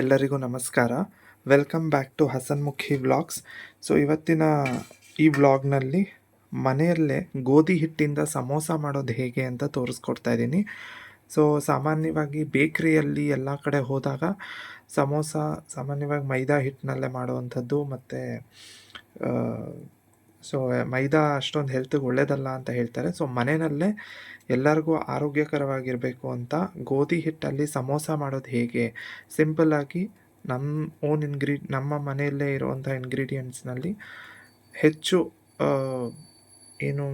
ಎಲ್ಲರಿಗೂ ನಮಸ್ಕಾರ. Welcome back to Hasanmukhi vlogs so ಇವತ್ತಿನ ಈ ವ್ಲಾಗ್ನಲ್ಲಿ ಮನೆಯಲ್ಲೇ ಗೋಧಿ ಹಿಟ್ಟಿಂದ ಸಮೋಸ ಮಾಡೋದು ಹೇಗೆ ಅಂತ ತೋರಿಸ್ಕೊಡ್ತಾ ಇದ್ದೀನಿ. ಸೊ ಸಾಮಾನ್ಯವಾಗಿ ಬೇಕ್ರಿಯಲ್ಲಿ ಎಲ್ಲ ಕಡೆ ಹೋದಾಗ ಸಮೋಸ ಸಾಮಾನ್ಯವಾಗಿ ಮೈದಾ ಹಿಟ್ಟಿನಲ್ಲೇ ಮಾಡುವಂಥದ್ದು ಮತ್ತು ಸೊ ಮೈದಾ ಅಷ್ಟೊಂದು ಹೆಲ್ತಿಗೆ ಒಳ್ಳೇದಲ್ಲ ಅಂತ ಹೇಳ್ತಾರೆ. ಸೊ ಮನೆಯಲ್ಲೇ ಎಲ್ಲರಿಗೂ ಆರೋಗ್ಯಕರವಾಗಿರಬೇಕು ಅಂತ ಗೋಧಿ ಹಿಟ್ಟಲ್ಲಿ ಸಮೋಸ ಮಾಡೋದು ಹೇಗೆ? ಸಿಂಪಲ್ಲಾಗಿ ನಮ್ಮ ಓನ್ ಇನ್ಗ್ರೀ ನಮ್ಮ ಮನೆಯಲ್ಲೇ ಇರುವಂಥ ಇಂಗ್ರೀಡಿಯೆಂಟ್ಸ್ನಲ್ಲಿ ಹೆಚ್ಚು ಏನು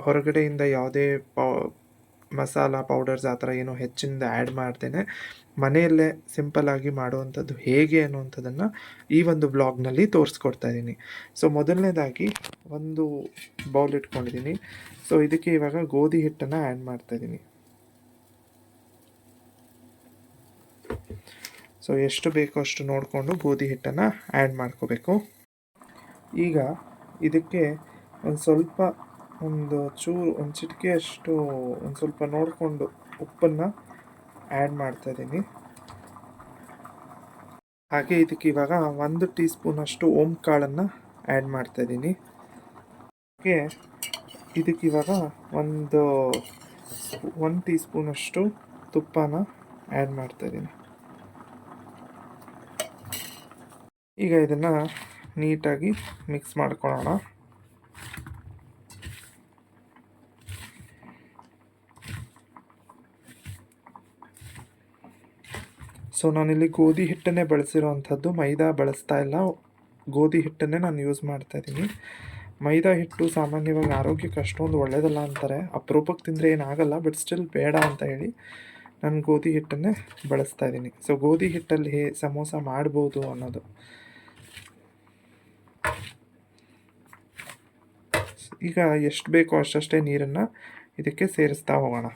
ಹೊರಗಡೆಯಿಂದ ಯಾವುದೇ ಪೌ ಮಸಾಲ ಪೌಡರ್ಸ್ ಆ ಥರ ಏನು ಹೆಚ್ಚಿಂದ ಆ್ಯಡ್ ಮಾಡ್ತೇನೆ. ಮನೆಯಲ್ಲೇ ಸಿಂಪಲ್ಲಾಗಿ ಮಾಡುವಂಥದ್ದು ಹೇಗೆ ಅನ್ನುವಂಥದ್ದನ್ನು ಈ ಒಂದು ಬ್ಲಾಗ್ನಲ್ಲಿ ತೋರಿಸ್ಕೊಡ್ತಾ ಇದ್ದೀನಿ ಸೊ, ಮೊದಲನೇದಾಗಿ ಒಂದು ಬೌಲ್ ಇಟ್ಕೊಂಡಿದ್ದೀನಿ ಸೊ, ಇದಕ್ಕೆ ಇವಾಗ ಗೋಧಿ ಹಿಟ್ಟನ್ನು ಆ್ಯಡ್ ಮಾಡ್ತಾ ಇದ್ದೀನಿ ಸೊ, ಎಷ್ಟು ಬೇಕೋ ಅಷ್ಟು ನೋಡಿಕೊಂಡು ಗೋಧಿ ಹಿಟ್ಟನ್ನು ಆ್ಯಡ್ ಮಾಡ್ಕೋಬೇಕು. ಈಗ ಇದಕ್ಕೆ ಒಂದು ಸ್ವಲ್ಪ ಒಂದು ಚೂರು, ಒಂದು ಚಿಟಿಕೆ ಅಷ್ಟು ಒಂದು ಸ್ವಲ್ಪ ನೋಡಿಕೊಂಡು ಉಪ್ಪನ್ನು ಆ್ಯಡ್ ಮಾಡ್ತಾ ಇದ್ದೀನಿ. ಹಾಗೆ ಇದಕ್ಕೆ ಇವಾಗ ಒಂದು ಟೀ ಸ್ಪೂನಷ್ಟು ಓಮ್ ಕಾಳನ್ನು ಆ್ಯಡ್ ಮಾಡ್ತಾ ಇದ್ದೀನಿ. ಹಾಗೆ ಇದಕ್ಕೆ ಇವಾಗ ಒಂದು ಒಂದು ಟೀ ಸ್ಪೂನಷ್ಟು ತುಪ್ಪನ ಆ್ಯಡ್ ಮಾಡ್ತಾ ಇದ್ದೀನಿ. ಈಗ ಇದನ್ನು ನೀಟಾಗಿ ಮಿಕ್ಸ್ ಮಾಡ್ಕೊಳ್ಳೋಣ. ಸೊ ನಾನಿಲ್ಲಿ ಗೋಧಿ ಹಿಟ್ಟನ್ನೇ ಬಳಸಿರೋವಂಥದ್ದು. ಮೈದಾ ಬಳಸ್ತಾ ಇಲ್ಲ. ಗೋಧಿ ಹಿಟ್ಟನ್ನೇ ನಾನು ಯೂಸ್ ಮಾಡ್ತಾ ಇದ್ದೀನಿ. ಮೈದಾ ಹಿಟ್ಟು ಸಾಮಾನ್ಯವಾಗಿ ಆರೋಗ್ಯಕ್ಕೆ ಅಷ್ಟೊಂದು ಒಳ್ಳೆಯದಲ್ಲ ಅಂತಾರೆ. ಅಪರೂಪಕ್ಕೆ ತಿಂದರೆ ಏನಾಗಲ್ಲ ಬಟ್ ಸ್ಟಿಲ್ ಬೇಡ ಅಂತ ಹೇಳಿ ನಾನು ಗೋಧಿ ಹಿಟ್ಟನ್ನೇ ಬಳಸ್ತಾ ಇದ್ದೀನಿ. ಸೊ ಗೋಧಿ ಹಿಟ್ಟಲ್ಲಿ ಹೇ ಸಮೋಸ ಮಾಡ್ಬೋದು ಅನ್ನೋದು. ಈಗ ಎಷ್ಟು ಬೇಕೋ ಅಷ್ಟಷ್ಟೇ ನೀರನ್ನು ಇದಕ್ಕೆ ಸೇರಿಸ್ತಾ ಹೋಗೋಣ.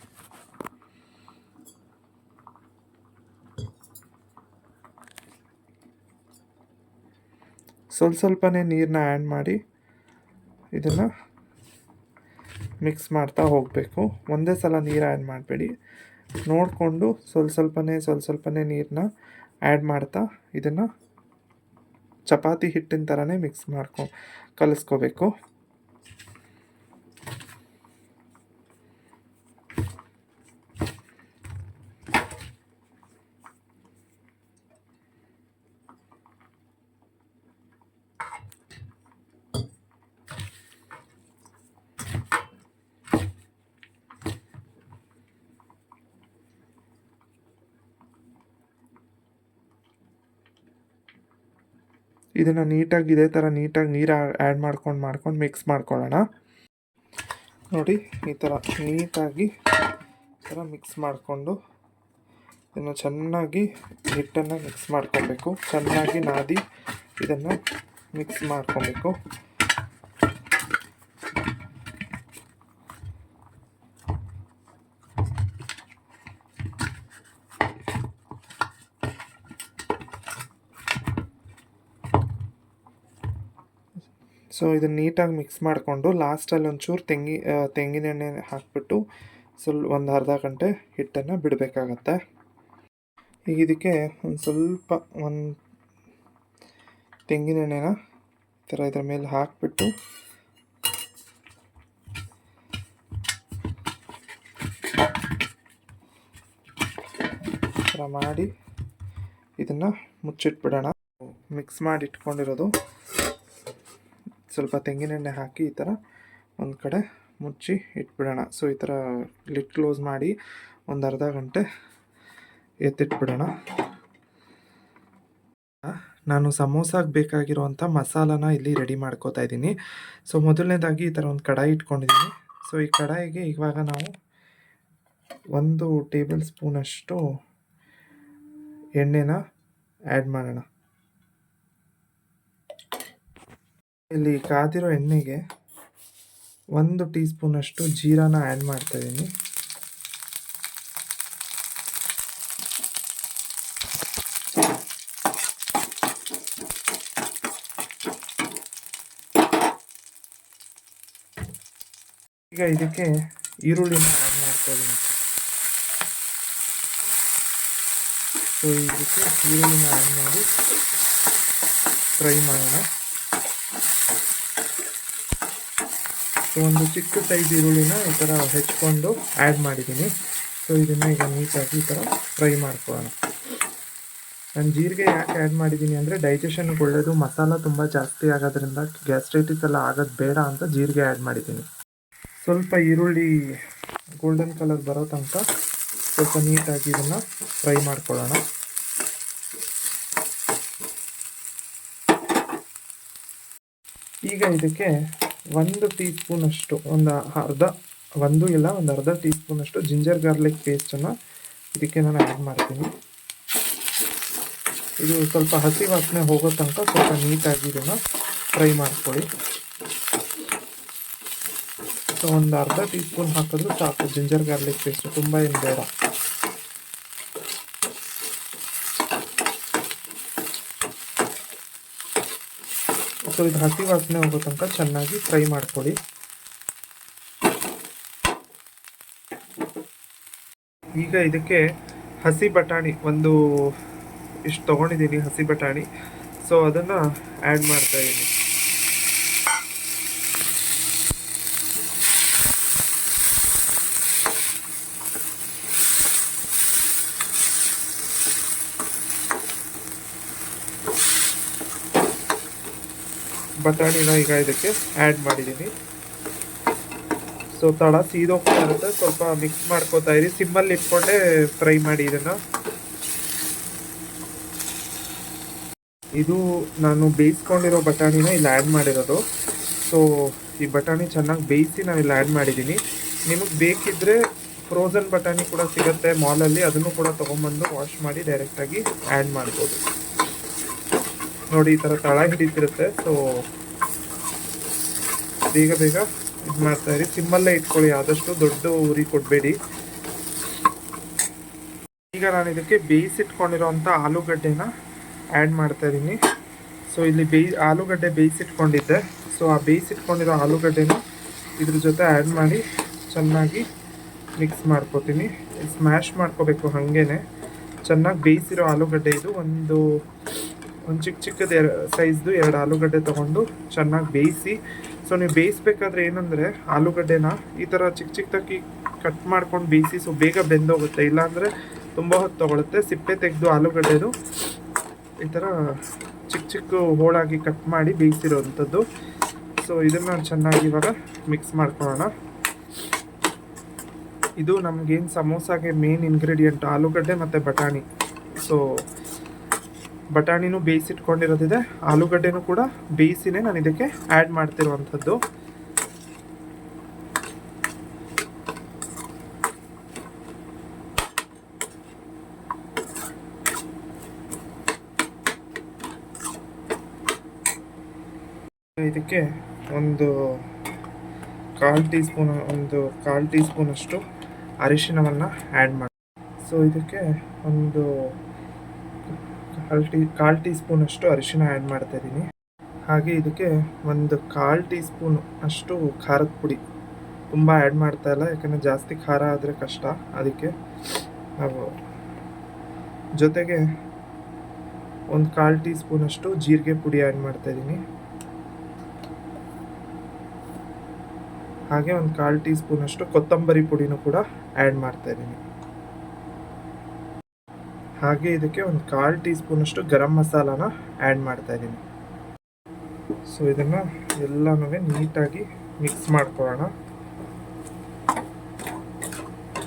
ಸ್ವಲ್ಪ ಸ್ವಲ್ಪನೇ ನೀರನ್ನ ಆ್ಯಡ್ ಮಾಡಿ ಇದನ್ನು ಮಿಕ್ಸ್ ಮಾಡ್ತಾ ಹೋಗಬೇಕು. ಒಂದೇ ಸಲ ನೀರು ಆ್ಯಡ್ ಮಾಡಬೇಡಿ. ನೋಡಿಕೊಂಡು ಸ್ವಲ್ಪ ಸ್ವಲ್ಪನೇ ಸ್ವಲ್ಪ ಸ್ವಲ್ಪನೇ ನೀರನ್ನ ಆ್ಯಡ್ ಮಾಡ್ತಾ ಇದನ್ನು ಚಪಾತಿ ಹಿಟ್ಟಿನ ಥರನೇ ಮಿಕ್ಸ್ ಮಾಡ್ಕೊ, ಕಲಿಸ್ಕೋಬೇಕು. ಇದನ್ನು ನೀಟಾಗಿ ಇದೇ ಥರ ನೀಟಾಗಿ ನೀರು ಆ್ಯಡ್ ಮಾಡ್ಕೊಂಡು ಮಾಡ್ಕೊಂಡು ಮಿಕ್ಸ್ ಮಾಡ್ಕೊಳ್ಳೋಣ. ನೋಡಿ, ಈ ಥರ ನೀಟಾಗಿ ಈ ಥರ ಮಿಕ್ಸ್ ಮಾಡಿಕೊಂಡು ಇದನ್ನು ಚೆನ್ನಾಗಿ ಹಿಟ್ಟನ್ನು ಮಿಕ್ಸ್ ಮಾಡ್ಕೊಬೇಕು. ಚೆನ್ನಾಗಿ ನಾದಿ ಇದನ್ನು ಮಿಕ್ಸ್ ಮಾಡ್ಕೊಬೇಕು. ಸೊ ಇದನ್ನು ನೀಟಾಗಿ ಮಿಕ್ಸ್ ಮಾಡಿಕೊಂಡು ಲಾಸ್ಟಲ್ಲಿ ಒಂಚೂರು ತೆಂಗಿ ತೆಂಗಿನ ಎಣ್ಣೆ ಹಾಕಿಬಿಟ್ಟು ಸ್ವಲ್ಪ ಒಂದು ಅರ್ಧ ಗಂಟೆ ಹಿಟ್ಟನ್ನು ಬಿಡಬೇಕಾಗತ್ತೆ. ಈಗ ಇದಕ್ಕೆ ಒಂದು ಸ್ವಲ್ಪ ಒಂದು ತೆಂಗಿನ ಎಣ್ಣೆನ ಈ ಥರ ಇದ್ರ ಮೇಲೆ ಹಾಕಿಬಿಟ್ಟು ಥರ ಮಾಡಿ ಇದನ್ನು ಮುಚ್ಚಿಟ್ಬಿಡೋಣ. ಮಿಕ್ಸ್ ಮಾಡಿ ಇಟ್ಕೊಂಡಿರೋದು. ಸ್ವಲ್ಪ ತೆಂಗಿನೆಣ್ಣೆ ಹಾಕಿ ಈ ಥರ ಒಂದು ಕಡೆ ಮುಚ್ಚಿ ಇಟ್ಬಿಡೋಣ. ಸೊ ಈ ಥರ ಲಿಡ್ ಕ್ಲೋಸ್ ಮಾಡಿ ಒಂದು ಅರ್ಧ ಗಂಟೆ ಎತ್ತಿಟ್ಬಿಡೋಣ. ನಾನು ಸಮೋಸಾಗೆ ಬೇಕಾಗಿರುವಂಥ ಮಸಾಲಾನ ಇಲ್ಲಿ ರೆಡಿ ಮಾಡ್ಕೋತಾ ಇದ್ದೀನಿ. ಸೊ ಮೊದಲನೇದಾಗಿ ಈ ಥರ ಒಂದು ಕಡಾಯಿ ಇಟ್ಕೊಂಡಿದ್ದೀನಿ. ಸೊ ಈ ಕಡಾಯಿಗೆ ಇವಾಗ ನಾವು ಒಂದು ಟೇಬಲ್ ಸ್ಪೂನಷ್ಟು ಎಣ್ಣೆನ ಆ್ಯಡ್ ಮಾಡೋಣ. ಇಲ್ಲಿ ಕಾದಿರೋ ಎಣ್ಣೆಗೆ ಒಂದು ಟೀ ಸ್ಪೂನಷ್ಟು ಜೀರಾನ ಆ್ಯಡ್ ಮಾಡ್ತಾ ಇದ್ದೀನಿ ಈಗ ಇದಕ್ಕೆ ಈರುಳ್ಳಿನ ಆ್ಯಡ್ ಮಾಡ್ತಾ ಇದ್ದೀನಿ ಸೊ ಇದಕ್ಕೆ ಈರುಳ್ಳಿನ ಆ್ಯಡ್ ಮಾಡಿ ಫ್ರೈ ಮಾಡೋಣ. ಸೊ ಒಂದು ಚಿಕ್ಕ ಸೈಜ್ ಈರುಳ್ಳಿನ ಈ ಥರ ಹೆಚ್ಕೊಂಡು ಆ್ಯಡ್ ಮಾಡಿದ್ದೀನಿ. ಸೊ ಇದನ್ನು ಈಗ ನೀಟಾಗಿ ಈ ಥರ ಫ್ರೈ ಮಾಡ್ಕೊಳ್ಳೋಣ. ನಾನು ಜೀರಿಗೆ ಯಾಕೆ ಆ್ಯಡ್ ಮಾಡಿದ್ದೀನಿ ಅಂದರೆ ಡೈಜೆಷನ್ಗೆ ಒಳ್ಳೆಯದು ಮಸಾಲ ತುಂಬ ಜಾಸ್ತಿ ಆಗೋದ್ರಿಂದ ಗ್ಯಾಸ್ಟ್ರೈಟಿಸ್ ಎಲ್ಲ ಆಗೋದು ಬೇಡ ಅಂತ ಜೀರಿಗೆ ಆ್ಯಡ್ ಮಾಡಿದ್ದೀನಿ. ಸ್ವಲ್ಪ ಈರುಳ್ಳಿ ಗೋಲ್ಡನ್ ಕಲರ್ ಬರೋ ತನಕ ಸ್ವಲ್ಪ ನೀಟಾಗಿ ಇದನ್ನು ಫ್ರೈ ಮಾಡ್ಕೊಳ್ಳೋಣ. ಈಗ ಇದಕ್ಕೆ ಒಂದು ಟೀ ಸ್ಪೂನಷ್ಟು ಒಂದು ಅರ್ಧ, ಒಂದು ಇಲ್ಲ, ಒಂದು ಅರ್ಧ ಟೀ ಸ್ಪೂನಷ್ಟು ಜಿಂಜರ್ ಗಾರ್ಲಿಕ್ ಪೇಸ್ಟನ್ನು ಇದಕ್ಕೆ ನಾನು ಆ್ಯಡ್ ಮಾಡ್ತೀನಿ. ಇದು ಸ್ವಲ್ಪ ಹಸಿ ವಾಸನೆ ಹೋಗೋ ತನಕ ಸ್ವಲ್ಪ ನೀಟಾಗಿ ಇದನ್ನು ಫ್ರೈ ಮಾಡ್ಕೊಳ್ಳಿ. ಸೊ, ಒಂದು ಅರ್ಧ ಟೀ ಸ್ಪೂನ್ ಹಾಕಿದ್ರು ಸಾಕು. ಜಿಂಜರ್ ಗಾರ್ಲಿಕ್ ಪೇಸ್ಟ್ ತುಂಬ ಏನು ಬೇಡ. ಸೊ ಇದು ಹಸಿ ವಾಸನೆ ಹೋಗೋ ತನಕ ಚೆನ್ನಾಗಿ ಫ್ರೈ ಮಾಡ್ಕೊಳ್ಳಿ. ಈಗ ಇದಕ್ಕೆ ಹಸಿ ಬಟಾಣಿ, ಒಂದು ಇಷ್ಟು ತೊಗೊಂಡಿದ್ದೀನಿ ಹಸಿ ಬಟಾಣಿ. ಸೊ ಅದನ್ನು ಆ್ಯಡ್ ಮಾಡ್ತಾ ಬಟಾಣಿನ ಈಗ ಇದಕ್ಕೆ ಆ್ಯಡ್ ಮಾಡಿದ್ದೀನಿ ಸೊ ತಳ ಸೀದೋಗ್ತಾ ಸ್ವಲ್ಪ ಮಿಕ್ಸ್ ಮಾಡ್ಕೋತಾ ಇರಿ. ಸಿಮ್ಮಲ್ಲಿ ಇಟ್ಕೊಂಡೆ ಫ್ರೈ ಮಾಡಿ ಇದನ್ನು. ಇದು ನಾನು ಬೇಯಿಸ್ಕೊಂಡಿರೋ ಬಟಾಣಿನ ಇಲ್ಲಿ ಆ್ಯಡ್ ಮಾಡಿರೋದು. ಸೊ ಈ ಬಟಾಣಿ ಚೆನ್ನಾಗಿ ಬೇಯಿಸಿ ನಾನು ಇಲ್ಲಿ ಆ್ಯಡ್ ಮಾಡಿದ್ದೀನಿ ನಿಮಗೆ ಬೇಕಿದ್ದರೆ ಫ್ರೋಝನ್ ಬಟಾಣಿ ಕೂಡ ಸಿಗುತ್ತೆ ಮಾಲಲ್ಲಿ. ಅದನ್ನು ಕೂಡ ತೊಗೊಂಬಂದು ವಾಶ್ ಮಾಡಿ ಡೈರೆಕ್ಟಾಗಿ ಆ್ಯಡ್ ಮಾಡ್ಬೋದು. ನೋಡಿ, ಈ ಥರ ತಳ ಹಿಡಿತಿರುತ್ತೆ. ಸೊ ಬೇಗ ಬೇಗ ಇದು ಮಾಡ್ತಾ ಇರಿ. ಸಿಮ್ಮಲ್ಲೇ ಇಟ್ಕೊಳ್ಳಿ, ಆದಷ್ಟು ದೊಡ್ಡ ಉರಿ ಕೊಡಬೇಡಿ. ಈಗ ನಾನು ಇದಕ್ಕೆ ಬೇಯಿಸಿಟ್ಕೊಂಡಿರೋಂಥ ಆಲೂಗಡ್ಡೆನ ಆ್ಯಡ್ ಮಾಡ್ತಾ ಇದ್ದೀನಿ. ಸೊ ಇಲ್ಲಿ ಬೇಯಿ, ಆಲೂಗಡ್ಡೆ ಬೇಯಿಸಿಟ್ಕೊಂಡಿದ್ದೆ ಸೊ ಆ ಬೇಯಿಸಿಟ್ಕೊಂಡಿರೋ ಆಲೂಗಡ್ಡೆನ ಇದ್ರ ಜೊತೆ ಆ್ಯಡ್ ಮಾಡಿ ಚೆನ್ನಾಗಿ ಮಿಕ್ಸ್ ಮಾಡ್ಕೊತೀನಿ. ಸ್ಮ್ಯಾಶ್ ಮಾಡ್ಕೋಬೇಕು ಹಾಗೇ ಚೆನ್ನಾಗಿ ಬೇಯಿಸಿರೋ ಆಲೂಗಡ್ಡೆ ಇದು. ಒಂದು ಒಂದು ಚಿಕ್ಕ ಚಿಕ್ಕದ ಸೈಜ್ದು ಎರಡು ಆಲೂಗಡ್ಡೆ ತೊಗೊಂಡು ಚೆನ್ನಾಗಿ ಬೇಯಿಸಿ. ಸೊ ನೀವು ಬೇಯಿಸ್ಬೇಕಾದ್ರೆ ಏನಂದರೆ ಆಲೂಗಡ್ಡೆನ ಈ ಥರ ಚಿಕ್ಕ ಚಿಕ್ಕದಾಗಿ ಕಟ್ ಮಾಡ್ಕೊಂಡು ಬೇಯಿಸಿ ಸೊ ಬೇಗ ಬೆಂದೋಗುತ್ತೆ. ಇಲ್ಲಾಂದರೆ ತುಂಬ ಹೊತ್ತು ತೊಗೊಳುತ್ತೆ. ಸಿಪ್ಪೆ ತೆಗೆದು ಆಲೂಗಡ್ಡೆದು ಈ ಥರ ಚಿಕ್ಕ ಚಿಕ್ಕ ಹೋಳಾಗಿ ಕಟ್ ಮಾಡಿ ಬೇಯಿಸಿರೋವಂಥದ್ದು ಸೊ ಇದನ್ನು ಚೆನ್ನಾಗಿ ಇವಾಗ ಮಿಕ್ಸ್ ಮಾಡ್ಕೊಳ್ಳೋಣ. ಇದು ನಮಗೇನು ಸಮೋಸಾಗೆ ಮೇನ್ ಇಂಗ್ರೀಡಿಯೆಂಟ್ ಆಲೂಗಡ್ಡೆ ಮತ್ತು ಬಟಾಣಿ. ಸೊ ಬಟಾಣಿನೂ ಬೇಯಿಸಿಟ್ಕೊಂಡಿರೋದಿದೆ ಆಲೂಗಡ್ಡೆನೂ ಕೂಡ ಬೇಯಿಸಿನೇ ನಾನು ಇದಕ್ಕೆ ಆ್ಯಡ್ ಮಾಡ್ತಿರುವಂಥದ್ದು. ಇದಕ್ಕೆ ಒಂದು ಕಾಲು ಟೀ ಸ್ಪೂನ್ ಒಂದು ಕಾಲು ಟೀ ಸ್ಪೂನಷ್ಟು ಅರಿಶಿನವನ್ನು ಆ್ಯಡ್ ಮಾಡಿ ಸೊ ಇದಕ್ಕೆ ಒಂದು ಕಾಲು ಟೀ ಕಾಲು ಟೀ ಸ್ಪೂನಷ್ಟು ಅರಿಶಿನ ಆ್ಯಡ್ ಮಾಡ್ತಾ ಇದ್ದೀನಿ. ಹಾಗೆ ಇದಕ್ಕೆ ಒಂದು ಕಾಲು ಟೀ ಸ್ಪೂನ್ ಅಷ್ಟು ಖಾರದ ಪುಡಿ. ತುಂಬ ಆ್ಯಡ್ ಮಾಡ್ತಾ ಇಲ್ಲ, ಯಾಕಂದರೆ ಜಾಸ್ತಿ ಖಾರ ಆದರೆ ಕಷ್ಟ. ಅದಕ್ಕೆ ನಾವು ಜೊತೆಗೆ ಒಂದು ಕಾಲು ಟೀ ಸ್ಪೂನಷ್ಟು ಜೀರಿಗೆ ಪುಡಿ ಆ್ಯಡ್ ಮಾಡ್ತಾ ಇದ್ದೀನಿ. ಹಾಗೆ ಒಂದು ಕಾಲು ಟೀ ಸ್ಪೂನಷ್ಟು ಕೊತ್ತಂಬರಿ ಪುಡಿನೂ ಕೂಡ ಆ್ಯಡ್ ಮಾಡ್ತಾ ಇದ್ದೀನಿ. ಹಾಗೆ ಇದಕ್ಕೆ ಒಂದು ಕಾಲು ಟೀ ಸ್ಪೂನಷ್ಟು ಗರಂ ಮಸಾಲಾನ ಆ್ಯಡ್ ಮಾಡ್ತಾ ಇದ್ದೀನಿ. ಸೊ ಇದನ್ನು ಎಲ್ಲನೂ ನೀಟಾಗಿ ಮಿಕ್ಸ್ ಮಾಡ್ಕೊಳ್ಳೋಣ.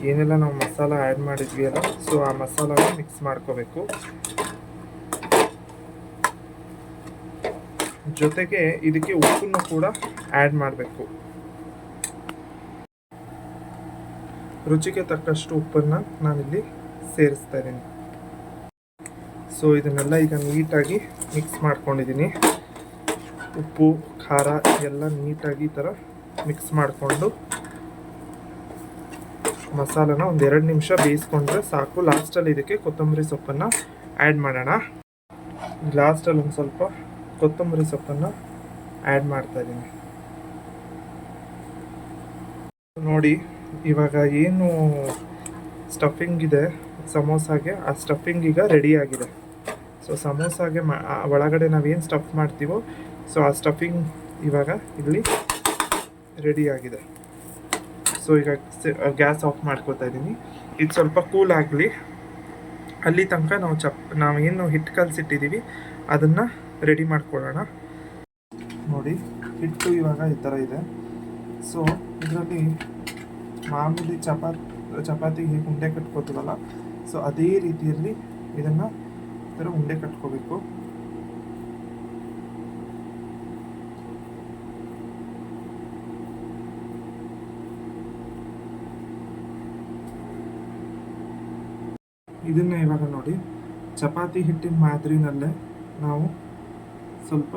ಏನೆಲ್ಲ ನಾವು ಮಸಾಲ ಆ್ಯಡ್ ಮಾಡಿದ್ವಿ ಅಲ್ಲ ಸೊ ಆ ಮಸಾಲಾನ ಮಿಕ್ಸ್ ಮಾಡ್ಕೋಬೇಕು. ಜೊತೆಗೆ ಇದಕ್ಕೆ ಉಪ್ಪನ್ನು ಕೂಡ ಆ್ಯಡ್ ಮಾಡಬೇಕು. ರುಚಿಗೆ ತಕ್ಕಷ್ಟು ಉಪ್ಪನ್ನು ನಾನಿಲ್ಲಿ ಸೇರಿಸ್ತಾ ಇದ್ದೀನಿ. ಸೊ ಇದನ್ನೆಲ್ಲ ಈಗ ನೀಟಾಗಿ ಮಿಕ್ಸ್ ಮಾಡ್ಕೊಂಡಿದ್ದೀನಿ. ಉಪ್ಪು, ಖಾರ ಎಲ್ಲ ನೀಟಾಗಿ ಈ ಥರ ಮಿಕ್ಸ್ ಮಾಡಿಕೊಂಡು ಮಸಾಲನ ಒಂದು ಎರಡು ನಿಮಿಷ ಬೇಯಿಸ್ಕೊಂಡ್ರೆ ಸಾಕು. ಲಾಸ್ಟಲ್ಲಿ ಇದಕ್ಕೆ ಕೊತ್ತಂಬರಿ ಸೊಪ್ಪನ್ನು ಆ್ಯಡ್ ಮಾಡೋಣ. ಲಾಸ್ಟಲ್ಲಿ ಒಂದು ಸ್ವಲ್ಪ ಕೊತ್ತಂಬರಿ ಸೊಪ್ಪನ್ನು ಆ್ಯಡ್ ಮಾಡ್ತಾಯಿದ್ದೀನಿ ನೋಡಿ, ಇವಾಗ ಏನು ಸ್ಟಫಿಂಗ್ ಇದೆ, ಸಮೋಸಾಗೆ ಆ ಸ್ಟಫಿಂಗ್ ಈಗ ರೆಡಿ ಆಗಿದೆ. ಸೊ ಸಮೋಸಾಗೆ ಮಾ ನಾವು ನಾವೇನು ಸ್ಟಫ್ ಮಾಡ್ತೀವೋ ಸೊ ಆ ಸ್ಟಫಿಂಗ್ ಇವಾಗ ಇಲ್ಲಿ ರೆಡಿಯಾಗಿದೆ ಸೊ ಈಗ ಗ್ಯಾಸ್ ಆಫ್ ಮಾಡ್ಕೋತಾ ಇದ್ದೀನಿ. ಇದು ಸ್ವಲ್ಪ ಕೂಲ್ ಆಗಲಿ. ಅಲ್ಲಿ ತನಕ ನಾವು ಚಪ್ ಏನು ಹಿಟ್ಟು ಕಲಸಿಟ್ಟಿದ್ದೀವಿ ಅದನ್ನು ರೆಡಿ ಮಾಡ್ಕೊಳ್ಳೋಣ. ನೋಡಿ, ಹಿಟ್ಟು ಇವಾಗ ಈ ಥರ ಇದೆ. ಸೊ ಇದರಲ್ಲಿ ಮಾಮೂಲಿ ಚಪಾತಿ ಚಪಾತಿಗೆ ಹೇಗೆ ಉಂಡೆ ಕಟ್ಕೋತೀವಲ್ಲ ಸೊ ಅದೇ ರೀತಿಯಲ್ಲಿ ಇದನ್ನು ಥರ ಉಂಡೆ ಕಟ್ಕೋಬೇಕು. ಇದನ್ನ ಇವಾಗ ನೋಡಿ, ಚಪಾತಿ ಹಿಟ್ಟಿನ ಮಾದರಿನಲ್ಲೇ ನಾವು ಸ್ವಲ್ಪ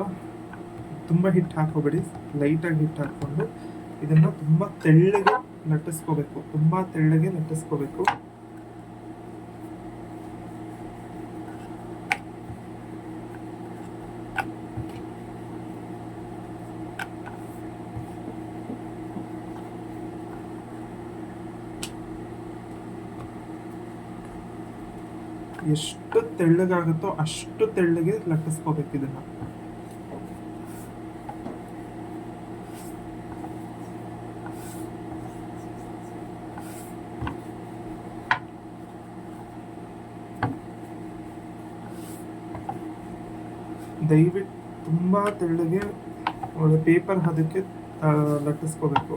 ತುಂಬ ಹಿಟ್ಟು ಹಾಕೋಬೇಡಿ ಲೈಟಾಗಿ ಹಿಟ್ಟು ಹಾಕ್ಕೊಂಡು ಇದನ್ನು ತುಂಬ ತೆಳ್ಳಗೆ ಲಟ್ಟಿಸ್ಕೋಬೇಕು, ತುಂಬ ತೆಳ್ಳಗೆ ಲಟ್ಟಿಸ್ಕೋಬೇಕು ಎಷ್ಟು ತೆಳ್ಳಗಾಗುತ್ತೋ ಅಷ್ಟು ತೆಳ್ಳಗೆ ಲಟ್ಟಿಸ್ಕೋಬೇಕು ಇದನ್ನ ದಯವಿಟ್ಟು ತುಂಬಾ ತೆಳ್ಳಗೆ ಪೇಪರ್ ಅದಕ್ಕೆ ಲಟ್ಟಿಸ್ಕೋಬೇಕು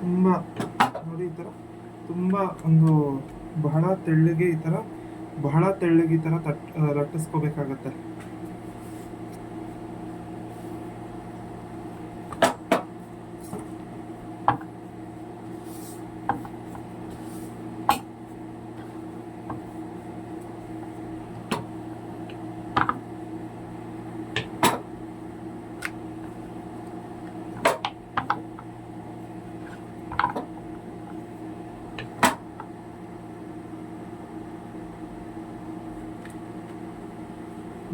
ತುಂಬ ನೋಡಿ ಈ ಥರ ತುಂಬ ಒಂದು ಬಹಳ ತೆಳ್ಳಗೆ ಈ ಥರ ಬಹಳ ತೆಳ್ಳಗೆ ಈ ಥರ ತಟ್ ಲಟ್ಟಿಸ್ಕೋಬೇಕಾಗತ್ತೆ.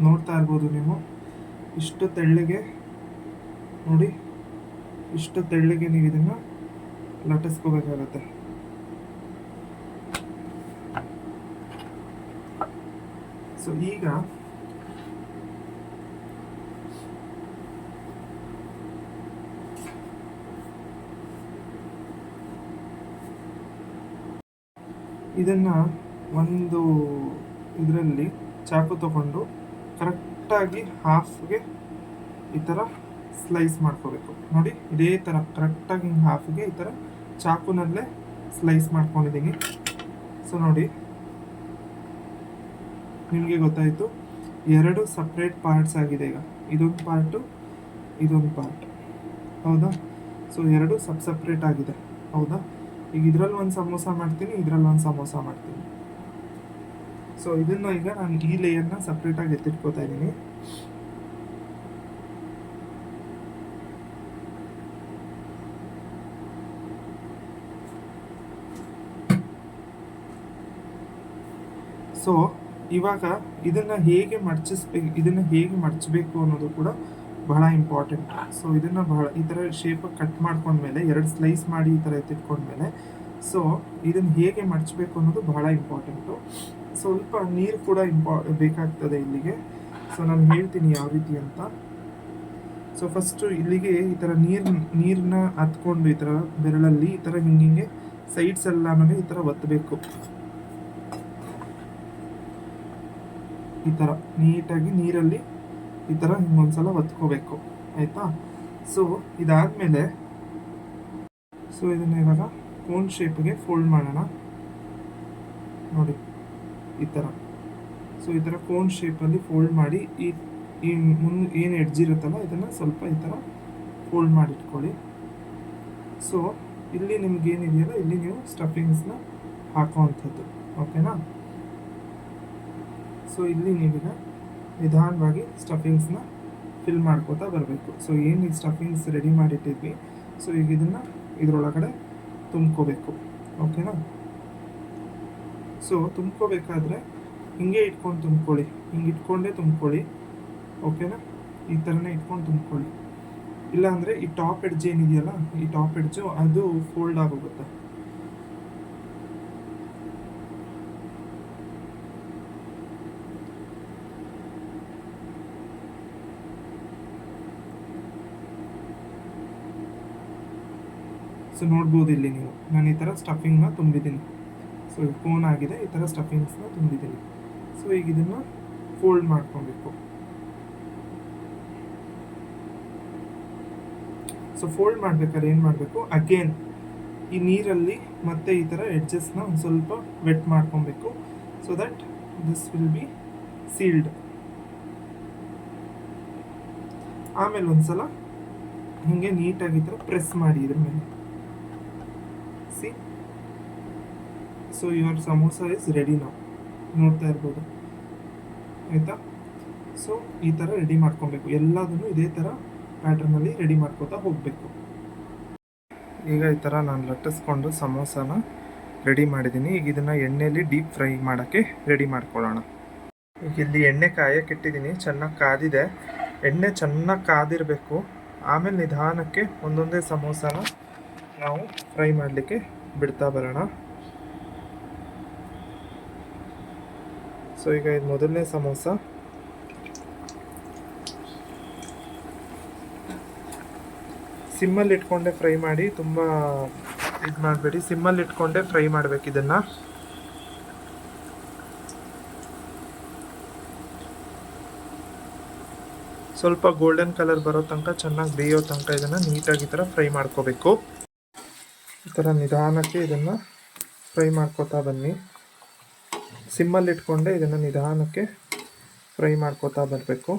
ನೋಡ್ತಾ ಇರ್ಬೋದು ನೀವು. ಇಷ್ಟು ತೆಳ್ಳಗೆ ನೋಡಿ, ಇಷ್ಟು ತೆಳ್ಳಗೆ ನೀವು ಇದನ್ನು ಲಟ್ಟಿಸ್ಕೋಬೇಕಾಗತ್ತೆ. ಸೊ ಈಗ ಇದನ್ನು ಒಂದು ಇದರಲ್ಲಿ ಚಾಕು ತಗೊಂಡು ಕರೆಕ್ಟಾಗಿ ಹಾಫ್ಗೆ ಈ ಥರ ಸ್ಲೈಸ್ ಮಾಡ್ಕೋಬೇಕು. ನೋಡಿ, ಇದೇ ಥರ ಕರೆಕ್ಟಾಗಿ ಹಿಂಗೆ ಹಾಫ್ಗೆ ಈ ಥರ ಚಾಕುನಲ್ಲೇ ಸ್ಲೈಸ್ ಮಾಡ್ಕೊಂಡಿದ್ದೀನಿ. ಸೊ, ನೋಡಿ, ನಿಮಗೆ ಗೊತ್ತಾಯಿತು, ಎರಡು ಸಪ್ರೇಟ್ ಪಾರ್ಟ್ಸ್ ಆಗಿದೆ ಈಗ. ಇದೊಂದು ಪಾರ್ಟು, ಇದೊಂದು ಪಾರ್ಟ್. ಹೌದಾ? ಸೊ, ಎರಡು ಸಪ್ ಸಪ್ರೇಟ್ ಆಗಿದೆ. ಹೌದಾ? ಈಗ ಇದರಲ್ಲಿ ಒಂದು ಸಮೋಸ ಮಾಡ್ತೀನಿ, ಇದರಲ್ಲಿ ಒಂದು ಸಮೋಸ ಮಾಡ್ತೀನಿ. ಸೊ ಇದನ್ನ ಈಗ ನಾನು ಈ ಲೇಯರ್ನ ಸಪ್ರೇಟಾಗಿ ಎತ್ತಿಟ್ಕೋತಾ ಇದ್ದೀನಿ. ಸೊ ಇವಾಗ ಇದನ್ನ ಹೇಗೆ ಮಡಚಿಸ್ಬೇಕು ಇದನ್ನ ಹೇಗೆ ಮಡಚಬೇಕು ಅನ್ನೋದು ಕೂಡ ಬಹಳ ಇಂಪಾರ್ಟೆಂಟ್ ಸೊ ಇದನ್ನ ಬಹಳ, ಈ ಥರ ಶೇಪ್ ಕಟ್ ಮಾಡ್ಕೊಂಡ್ಮೇಲೆ, ಎರಡು ಸ್ಲೈಸ್ ಮಾಡಿ ಈ ಥರ ಎತ್ತಿಟ್ಕೊಂಡ್ಮೇಲೆ ಸೊ ಇದನ್ನ ಹೇಗೆ ಮಡಚಬೇಕು ಅನ್ನೋದು ಬಹಳ ಇಂಪಾರ್ಟೆಂಟು ಸ್ವಲ್ಪ ನೀರು ಕೂಡ ಇಂಪಾ, ಬೇಕಾಗ್ತದೆ ಇಲ್ಲಿಗೆ. ಸೊ ನಾನು ಹೇಳ್ತೀನಿ ಯಾವ ರೀತಿ ಅಂತ. ಸೊ ಫಸ್ಟು ಇಲ್ಲಿಗೆ ಈ ಥರ ನೀರು ನೀರನ್ನ ಹತ್ಕೊಂಡು ಈ ಥರ ಬೆರಳಲ್ಲಿ ಈ ಥರ ಹಿಂಗೆ ಹಿಂಗೆ ಸೈಡ್ಸ್ ಎಲ್ಲಾನು ಈ ಥರ ಒತ್ತಬೇಕು ಈ ಥರ ನೀಟಾಗಿ ನೀರಲ್ಲಿ ಈ ಥರ ಹಿಂಗೊಂದ್ಸಲ ಒತ್ಕೋಬೇಕು. ಆಯಿತಾ? ಸೊ ಇದಾದಮೇಲೆ ಸೊ ಇದನ್ನ ಇವಾಗ ಕೋನ್ ಶೇಪ್ಗೆ ಫೋಲ್ಡ್ ಮಾಡೋಣ. ನೋಡಿ. ಈ ಥರ ಸೊ ಈ ಥರ ಕೋನ್ ಶೇಪಲ್ಲಿ ಫೋಲ್ಡ್ ಮಾಡಿ ಈ ಈ ಮುನ್, ಏನು ಎಡ್ಜ್ ಇರುತ್ತಲ್ಲ, ಇದನ್ನು ಸ್ವಲ್ಪ ಈ ಥರ ಫೋಲ್ಡ್ ಮಾಡಿಟ್ಕೊಳ್ಳಿ ಸೊ ಇಲ್ಲಿ ನಿಮ್ಗೆ ಏನಿದೆಯಲ್ಲ ಇಲ್ಲಿ ನೀವು ಸ್ಟಫಿಂಗ್ಸ್ನ ಹಾಕೋವಂಥದ್ದು. ಓಕೆನಾ ಸೊ ಇಲ್ಲಿ ನೀವೀಗ ನಿಧಾನವಾಗಿ ಸ್ಟಫಿಂಗ್ಸ್ನ ಫಿಲ್ ಮಾಡ್ಕೋತಾ ಬರಬೇಕು. ಸೊ ಏನು ಈ ಸ್ಟಫಿಂಗ್ಸ್ ರೆಡಿ ಮಾಡಿಟ್ಟಿದ್ವಿ? ಸೊ ಈಗ ಇದನ್ನು ಇದರೊಳಗಡೆ ತುಂಬ್ಕೋಬೇಕು. ಓಕೆನಾ ಸೊ ತುಂಬ್ಕೋಬೇಕಾದ್ರೆ ಹಿಂಗೆ ಇಟ್ಕೊಂಡು ತುಂಬ್ಕೊಳ್ಳಿ. ಹಿಂಗೆ ಇಟ್ಕೊಂಡೇ ತುಂಬ್ಕೊಳ್ಳಿ. ಓಕೆನಾ ಈ ಥರನೇ ಇಟ್ಕೊಂಡು ತುಂಬ್ಕೊಳ್ಳಿ. ಇಲ್ಲಾಂದರೆ ಈ ಟಾಪ್ ಎಡ್ಜ್ ಏನಿದೆಯಲ್ಲ, ಈ ಟಾಪ್ ಎಡ್ಜು ಅದು ಫೋಲ್ಡ್ ಆಗೋಗುತ್ತೆ. ಸೊ ನೋಡ್ಬೋದು ಇಲ್ಲಿ ನೀವು. ನಾನು ಈ ಥರ ಸ್ಟಫಿಂಗ್ನ ತುಂಬಿದ್ದೀನಿ. ಸೊ ಇದು ಕೋನ್ ಆಗಿದೆ, ಈ ಥರ ಸ್ಟಫಿಂಗ್ಸ್ನ ತುಂಬಿದ್ದೀನಿ. ಸೊ ಈಗ ಇದನ್ನು ಫೋಲ್ಡ್ ಮಾಡ್ಕೊಬೇಕು. ಸೊ ಫೋಲ್ಡ್ ಮಾಡಬೇಕಾದ್ರೆ ಏನು ಮಾಡಬೇಕು? ಅಗೇನ್ ಈ ನೀರಲ್ಲಿ ಮತ್ತೆ ಈ ಥರ ಎಡ್ಜಸ್ನ ಒಂದು ಸ್ವಲ್ಪ ವೆಟ್ ಮಾಡ್ಕೊಬೇಕು so that this will be sealed ಆಮೇಲೆ ಒಂದ್ಸಲ ಹಿಂಗೆ ನೀಟಾಗಿ ಈ ಥರ ಪ್ರೆಸ್ ಮಾಡಿ ಇದ್ರ ಮೇಲೆ. See so your samosa is ready ನಾವು ನೋಡ್ತಾ ಇರ್ಬೋದು. ಆಯಿತಾ? ಸೊ ಈ ಥರ ರೆಡಿ ಮಾಡ್ಕೊಬೇಕು. ಎಲ್ಲದನ್ನು ಇದೇ ಥರ ಪ್ಯಾಟರ್ನಲ್ಲಿ ರೆಡಿ ಮಾಡ್ಕೋತಾ ಹೋಗಬೇಕು. ಈಗ ಈ ಥರ ನಾನು ಲಟ್ಟಿಸ್ಕೊಂಡು ಸಮೋಸನ ರೆಡಿ ಮಾಡಿದ್ದೀನಿ. ಈಗ ಇದನ್ನು ಎಣ್ಣೆಯಲ್ಲಿ ಡೀಪ್ ಫ್ರೈ ಮಾಡೋಕ್ಕೆ ರೆಡಿ ಮಾಡ್ಕೊಳ್ಳೋಣ. ಈಗ ಇಲ್ಲಿ ಎಣ್ಣೆ ಕಾಯಕ್ಕೆ ಇಟ್ಟಿದ್ದೀನಿ. ಚೆನ್ನಾಗಿ ಕಾದಿದೆ. ಎಣ್ಣೆ ಚೆನ್ನಾಗಿ ಕಾದಿರಬೇಕು. ಆಮೇಲೆ ನಿಧಾನಕ್ಕೆ ಒಂದೊಂದೇ ಸಮೋಸನ ನಾವು ಫ್ರೈ ಮಾಡಲಿಕ್ಕೆ ಬಿಡ್ತಾ ಬರೋಣ. ಸೊ ಈಗ ಇದು ಮೊದಲನೇ ಸಮೋಸ. ಸಿಮ್ಮಲ್ಲಿ ಇಟ್ಕೊಂಡೆ ಫ್ರೈ ಮಾಡಿ ತುಂಬ ಇದು ಮಾಡಬೇಡಿ. ಸಿಮ್ಮಲ್ಲಿ ಇಟ್ಕೊಂಡೆ ಫ್ರೈ ಮಾಡ್ಬೇಕು ಇದನ್ನು. ಸ್ವಲ್ಪ ಗೋಲ್ಡನ್ ಕಲರ್ ಬರೋ ತನಕ ಚೆನ್ನಾಗಿ ಬೇಯೋ ತನಕ ಇದನ್ನು ನೀಟಾಗಿ ಥರ ಫ್ರೈ ಮಾಡ್ಕೋಬೇಕು. ಈ ಥರ ನಿಧಾನಕ್ಕೆ ಇದನ್ನು ಫ್ರೈ ಮಾಡ್ಕೋತಾ ಬನ್ನಿ. ಸಿಮ್ಮಲ್ಲಿ ಇಟ್ಕೊಂಡೆ ಇದನ್ನು ನಿಧಾನಕ್ಕೆ ಫ್ರೈ ಮಾಡ್ಕೋತಾ ಬರಬೇಕು.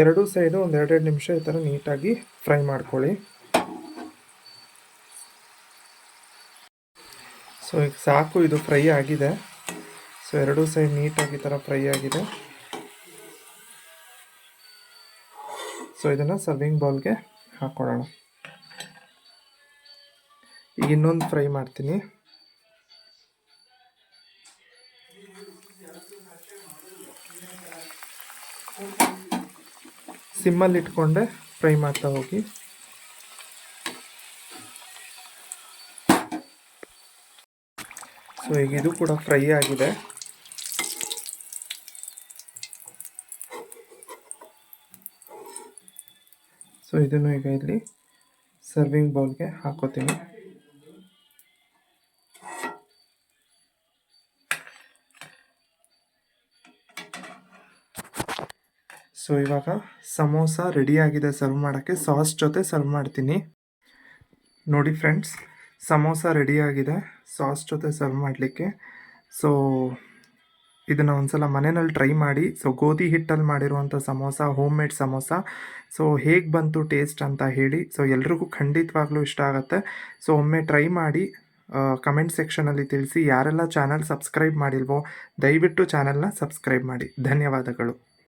ಎರಡೂ ಸೈಡು ಒಂದು ಎರಡೆರಡು ನಿಮಿಷ ಈ ಥರ ನೀಟಾಗಿ ಫ್ರೈ ಮಾಡ್ಕೊಳ್ಳಿ. ಸೊ ಈಗ ಸಾಕು, ಇದು ಫ್ರೈ ಆಗಿದೆ. ಸೊ ಎರಡೂ ಸೈಡ್ ನೀಟಾಗಿ ಈ ಥರ ಫ್ರೈ ಆಗಿದೆ. ಸೊ ಇದನ್ನು ಸರ್ವಿಂಗ್ ಬೌಲ್ಗೆ ಹಾಕ್ಕೊಳ್ಳೋಣ ಈಗ ಇನ್ನೊಂದು ಫ್ರೈ ಮಾಡ್ತೀನಿ. ಸಿಮ್ಮಲ್ಲಿ ಇಟ್ಕೊಂಡೆ ಫ್ರೈ ಮಾಡ್ತಾ ಹೋಗಿ. ಸೊ ಈಗ ಇದು ಕೂಡ ಫ್ರೈ ಆಗಿದೆ. ಸೊ ಇದನ್ನು ಈಗ ಇಲ್ಲಿ ಸರ್ವಿಂಗ್ ಬೌಲ್ಗೆ ಹಾಕೋತೀನಿ. ಸೊ ಇವಾಗ ಸಮೋಸ ರೆಡಿಯಾಗಿದೆ ಸರ್ವ್ ಮಾಡೋಕ್ಕೆ. ಸಾಸ್ ಜೊತೆ ಸರ್ವ್ ಮಾಡ್ತೀನಿ. ನೋಡಿ ಫ್ರೆಂಡ್ಸ್ ಸಮೋಸ ರೆಡಿಯಾಗಿದೆ ಸಾಸ್ ಜೊತೆ ಸರ್ವ್ ಮಾಡಲಿಕ್ಕೆ. ಸೊ ಇದನ್ನು ಒಂದ್ಸಲ ಮನೆಯಲ್ಲಿ ಟ್ರೈ ಮಾಡಿ. ಸೊ ಗೋಧಿ ಹಿಟ್ಟಲ್ಲಿ ಮಾಡಿರುವಂಥ samosa home made samosa. So ಹೇಗೆ ಬಂತು ಟೇಸ್ಟ್ ಅಂತ ಹೇಳಿ. ಸೊ ಎಲ್ರಿಗೂ ಖಂಡಿತವಾಗ್ಲೂ ಇಷ್ಟ ಆಗುತ್ತೆ. ಸೊ ಒಮ್ಮೆ ಟ್ರೈ ಮಾಡಿ ಕಮೆಂಟ್ ಸೆಕ್ಷನಲ್ಲಿ ತಿಳಿಸಿ ಯಾರೆಲ್ಲ ಚಾನಲ್ ಸಬ್ಸ್ಕ್ರೈಬ್ ಮಾಡಿಲ್ವೋ, ದಯವಿಟ್ಟು ಚಾನಲ್ನ ಸಬ್ಸ್ಕ್ರೈಬ್ ಮಾಡಿ. ಧನ್ಯವಾದಗಳು.